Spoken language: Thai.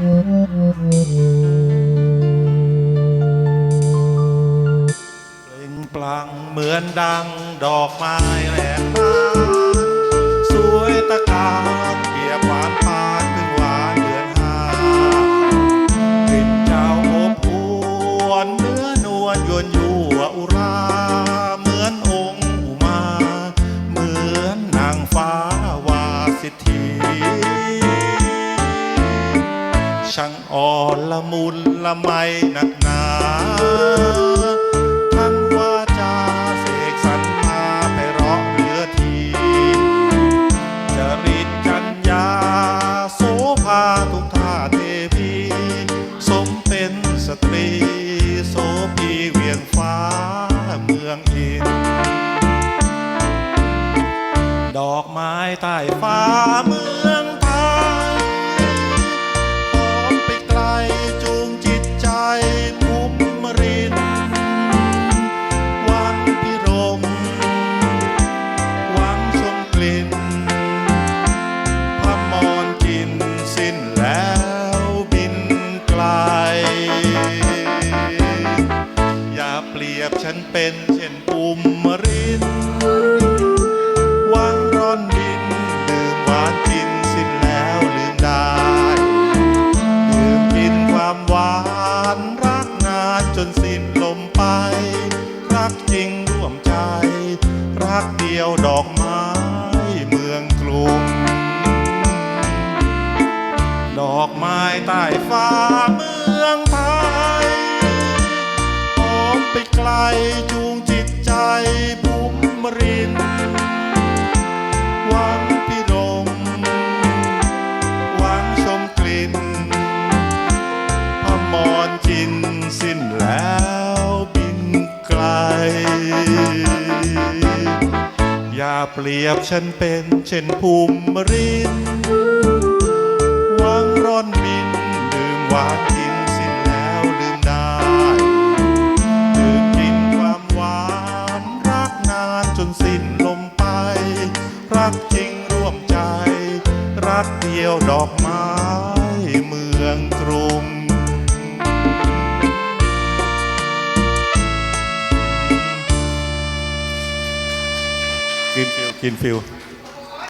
เปล่งปลั่งเหมือนดังดอกไม้แหลมบานสวยตะการเกียบหวานปานถึงหวานเดือนห้ากลิ่นเจ้าอบอวนเนื้อนวลยวนยั่วอุรา ช่างอ่อนละมุนละไมหนักหนาทั้งว่าจาเสกสรรมาไปเราะเรือทีจริตจัญญาโสภาทุกท่าเทพีสมเป็นสตรี โสพีเวียงฟ้าเมืองอินดอกไม้ใต้ฟ้าเมือง ฉันเป็นเช่นปุ่มมรินวังร้อนดินดื่มหวานกินสิ้นแล้วลืมได้ดื่มกินความหวานรักนานจนสิ้นลมไป รักจริงร่วมใจ รักเดียวดอกไม้เมืองกรุงดอกไม้ใต้ฟ้า จูงจิตใจบุมมริน หวังพิรม หวังชมกลิ่นพมรจินสิ้นแล้วบินไกล อย่าเปรียบฉันเป็นเช่นภูมิริน หวังร่อนบินดื่มหวานกิน ร่วมใจ รักเดียวดอกไม้เมืองกรุงกินฟิวกินฟิว